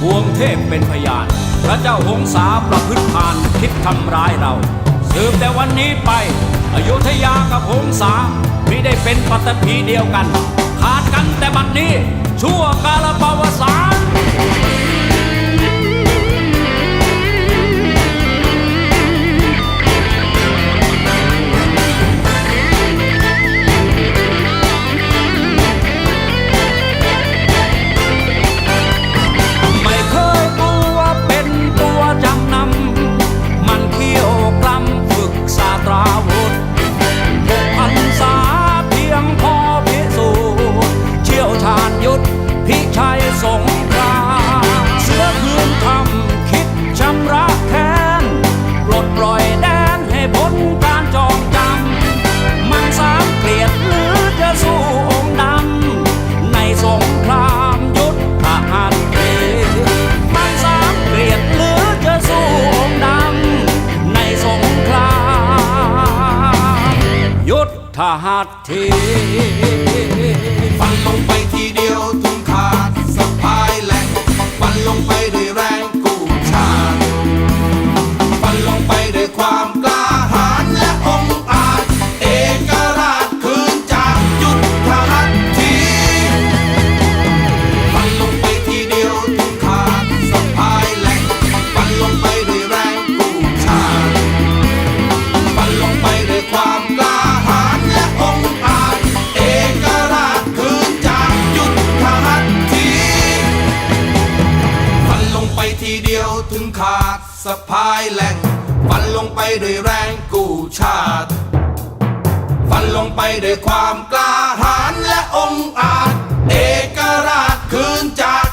พวงเทพเป็นพยาน พระเจ้าหงสาประพฤติผ่านคิดทำร้ายเรา สืบแต่วันนี้ไป อยุธยากับหงสาไม่ได้เป็นปัตภีเดียวกัน ขาดกันแต่บัดนนี้ชั่วกาลปวสาร หัดเท ไปด้วยแรงกู้ชาติ ฟันลงไปด้วยความกล้าหาญและองอาจ เอกราชคืนจาก